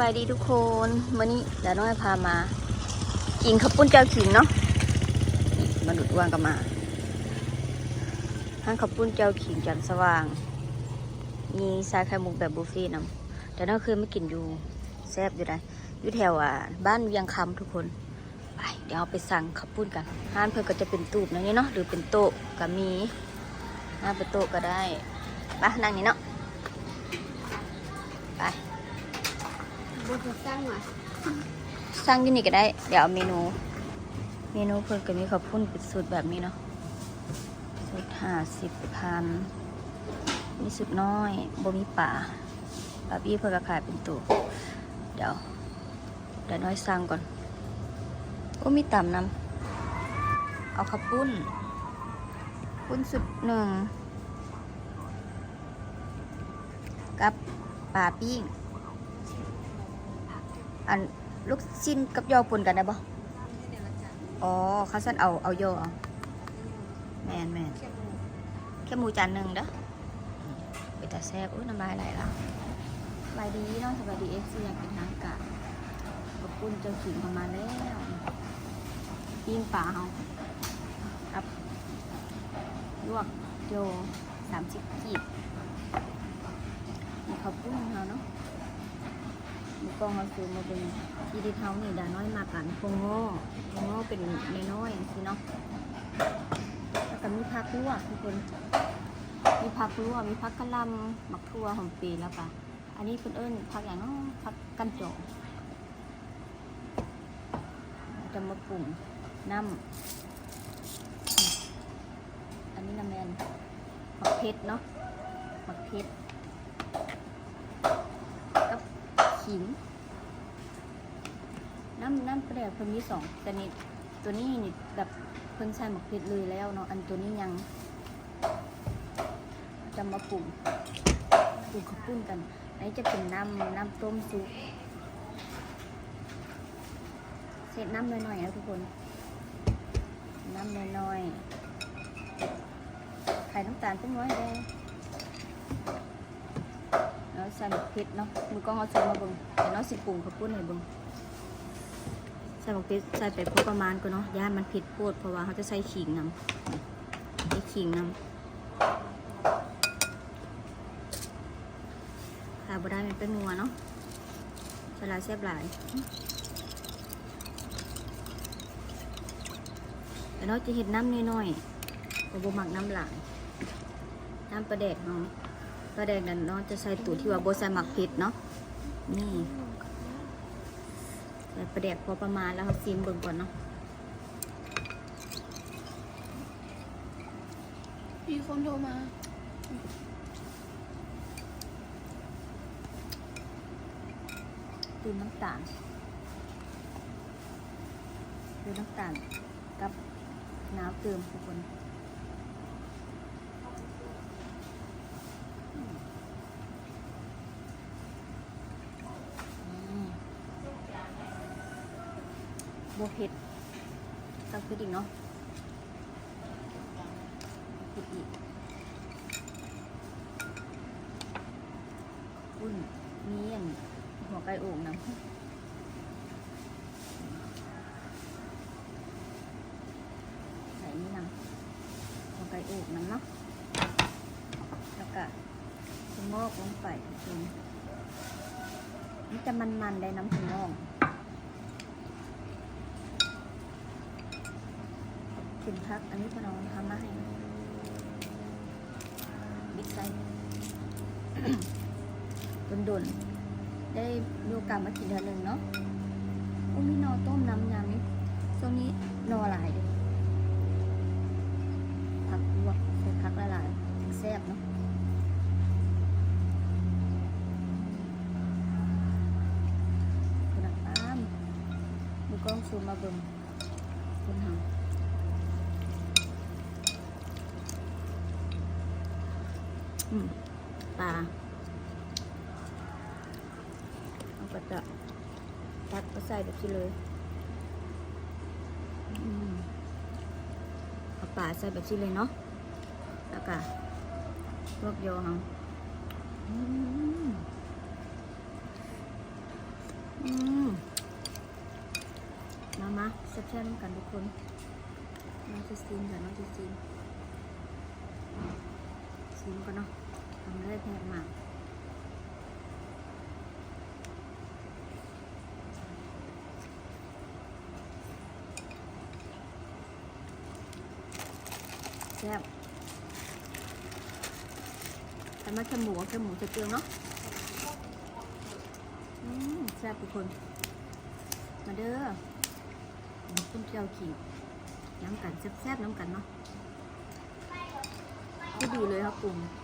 บายดีทุกคนวันนี้เดี๋ยวน้อยพามา กินข้าวปุ้นเจ้าขิงเนาะมาดูดวางกันมาห้างข้าวปุ้นเจ้าขิงจันทร์สว่าง มีชาไข่มุกแบบบุฟเฟ่ต์นำแต่น้อยเคยไม่กินอยู่แซ่บอยู่ได้อยู่แถวอะบ้านเวียงคำทุกคนไปเดี๋ยวเอาไปสั่งข้าวปุ้นกันห้านเพื่อนก็จะเป็นตูบนะนี่เนาะหรือเป็นโต๊ะก็มีห้าเป็นโต๊ะก็ได้ไปนั่งนี่เนาะไป บุก สร้างมาสร้างนี่ก็ได้ เดี๋ยวเอาเมนู เมนูเพิ่นก็มีข้าวปุ้นเป็นสูตรแบบนี้เนาะสูตรห้าสิบพันมีสูตรน้อยบ่มีป่าปลาบี้เพิ่นก็ขายเป็นตัวเดี๋ยวเดี๋ยวน้อยสั่งก่อนโอ้มีต่ำนำเอาข้าวปุ้น ปุ้นสุดหนึ่ง กับปลาปิ้ง อันลูกชิ้นกับยอปนกันได้บ่อ๋อเขาสั่นเอาเอายอเอาแมนแมนแค่หมูจานหนึ่งเด้อไปแต่แซ่บอุ้ยน้ำลายไหลละสบายดีเนาะสบายดีเอฟซีอยางเป็นทางการขอบคุณเจ้าขิงเข้ามาแล้วปิ้งปลาเฮาครับลวกโยสามสิบกีบขอบคุณเฮาเนาะ มีกล้องเราซูมมาเป็นที่ดิเท้านี่ดาน้อยมากันพงโง่พงโง่เป็นน้อยๆสิเนาะแล้วก็มีผักลวกทุกคน มีผักลวกมีผักกะหล่ำหมักทั่วหอมปีแล้วก็อันนี้เพิ่นเอิ้นผักอย่างเนาะผักกันโจงจะมาปรุงน้ำอันนี้น้ำแมนหมักเพชรเนาะหมักเพชร กับ ขิง น้ำน้ำกระเดียเพิ่นมีสองแต่นี่ตัวนี้นี่แบบเพิ่นใส่หมกเพชรเลยแล้วเนาะอันตัวนี้ยังจะมาปรุงปรุงข้าวปุ้นกันอันนี้จะเป็นน้ำน้ำต้มซุปเศษน้ำน้อยๆนะทุกคน น้ำน้อยๆไข่น้ำตาลเป็นน้อยแดงแล้ว ใส่หมกพริกเนาะมือกล้องเอาซูมมาเบิ่งเดี๋ยวเนาะสิปรุงข้าวปุ้นให้เบิ่งใส่หมกพริกใส่ไปพอประมาณก็เนาะย่านมันเผ็ดโพดเพราะว่าเขาจะใส่ขิงนำใส่ขิงนำขาบได้มันเป็นนัวเนาะใส่หลายแซ่บหลายเดี๋ยวเราจะเห็ดน้ำน้อยๆบ่บ่หมักน้ำหลายน้ำปลาแดกเนาะ ปลาแดงนั่นเนาะจะใส่ตูที่ว่าโบใส่หมักเผ็ดเนาะนี่ใส่ปลาแดกพอประมาณแล้วเขาซีมเบิ่งก่อนเนาะมีคนโทรมาตีน้ำตาลดูน้ำตาลกับน้ำเติมทุกคนอืมโบเผ็ดต้องเผ็ดอีกเนาะผ็ดอีกอุ่นมีอันหัวไก่โอ่งน้ำใส่นี่น้ำหัวไก่โอ่งน้ำเนาะแล้วก็สมอกลงไปจนมันจะมันๆได้น้ำสมอก ถึงพัก อันนี้พอเราทำมาให้บิ๊กไซส์ดนๆ ได้มีโอกาสมากินเดือนหนึ่งเนาะโอ้มีนอต้มน้ำยำนี่ช่วงนี้นอหลายเลยผักลวกใส่ผักละลายๆแซ่บเนาะคุณอ่ามมือกล้องซูมมาเบิ่งคุณหาอื ปลาเราก็จะตักก็ใส่แบบนี้เลยอเอาป่าใส่แบบนี้เลยเนาะแล้วก็ลวกโยหังอืมอืมมามาแซ่บๆกันทุกคนน้องจะซีนกับน้องจะซีนซีนกันเนาะ ทำได้แพงมากแซ่บแต่มาแค่หมูเอาแค่หมูจะเกลืองเนาะอืมแซ่บทุกคน มาเด้อหมูต้มเจียวขิงน้ำกันแซ่บๆน้ำกันเนาะก็ดีเลยครับกลุ่มเ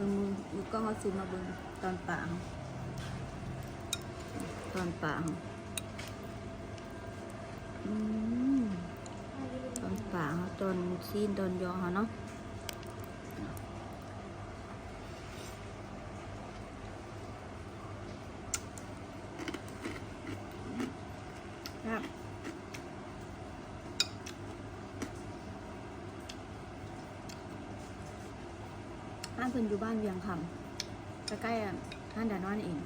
บิ่งมือมือกล้องเขาซูมมาเบิ่งตอนป่างตอนป่างอืมตอนป่างตอนซีนตอนยอเนาะครับห้านเพิ่นอยู่ บ้านเวียงคำใกล้ๆอะห้านดานอนเอง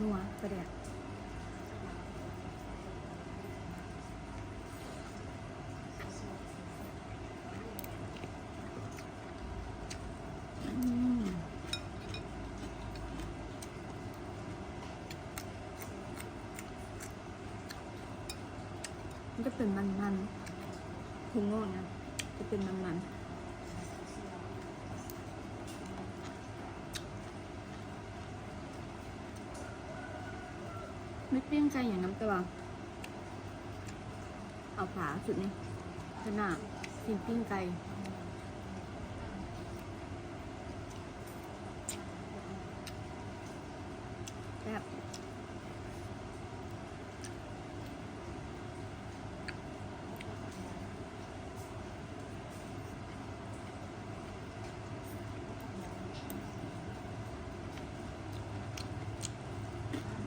นัวประเดี๋ยวอืมมันจะ เป็นมันๆพุงโง่นะจะเป็นมันๆไม่เปรี้ยงใจอย่างน้ำตาเอาฝาสุดนี่ขนาดปิ้งปิ้งไก่แซ่บ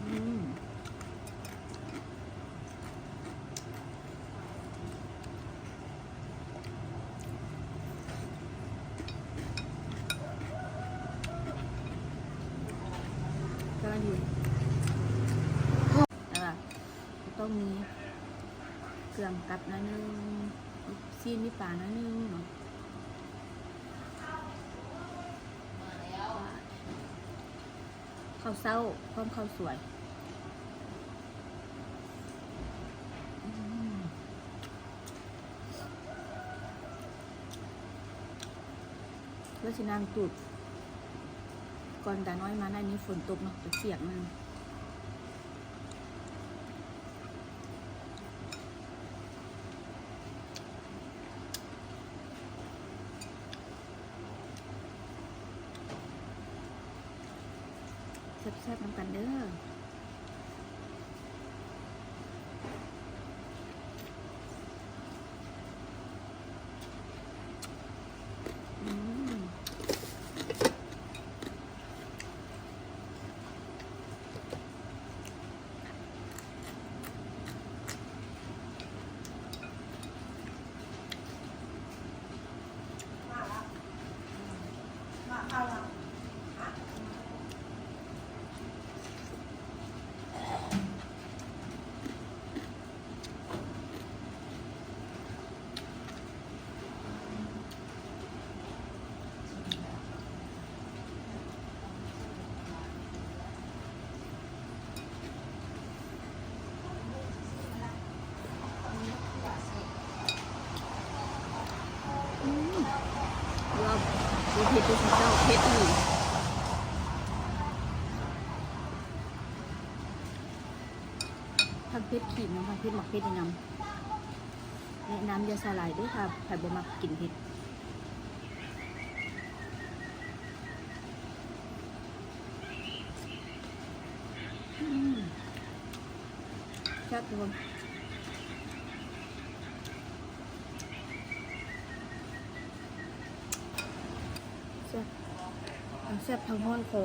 อืม ก็อยู่อ่า ต้องมีเครื่องกับนะนึงซีนมีป่านะนึงเนาะข้าวเศร้าพร้อมข้าวสวยแล้วสินางตูดก่อนแต่น้อยมาในนี้ฝนตกเนาะจะเสียงมันแซ่ บน้ำกันเด้อม อืมว่า ดูเผ็ดดูสิเจ้าเผ็ดอีกผักเผ็ดขีดนะผักเผ็ดหมักเผ็ดในน้ำแนะนำยาสลายด้วยค่ะใครบ่มักกินเผ็ดอืมแซ่บทุกคน แซ่บทั้งห้อนคอ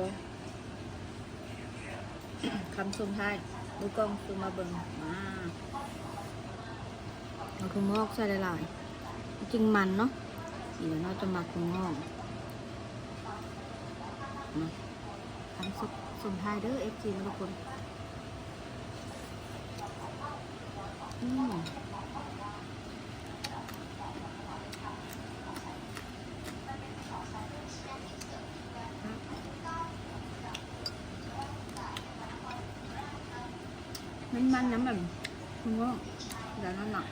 คำสุดท้ายดูกล้องซูมมาเบิ่งมาเอาถุงงอกใส่หลายๆจริงมันเนาะเดี๋ยวเราจะมักถุงงอกนะคำสุดสุดท้ายเด้อเอฟซีทุกคนอืม มันมันน้ำแบบถุงงอกเดี๋ยวนั่นหนัก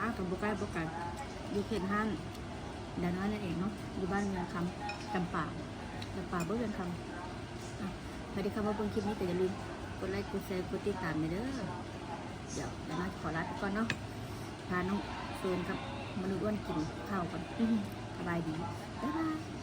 อ้าวกับบุกไก่บุกไก่อยู่เขตห้านเดานน้อยนั่นเองเนาะอยู่บ้านเมืองคำจำป่าจำป่าเบื่อเรือนคำอะใครที่เข้ามาเบิ่งคลิปนี้ก็อย่าลืมกดไลค์กดแชร์กดติดตามไปเด้อเดี๋ยวเดาวน้อยขอลาไปก่อนเนาะพาน้องเฟิร์นกับมนุษย์อ้วนกินข้าวก่อนอื้อ บายดีบ๊ายบาย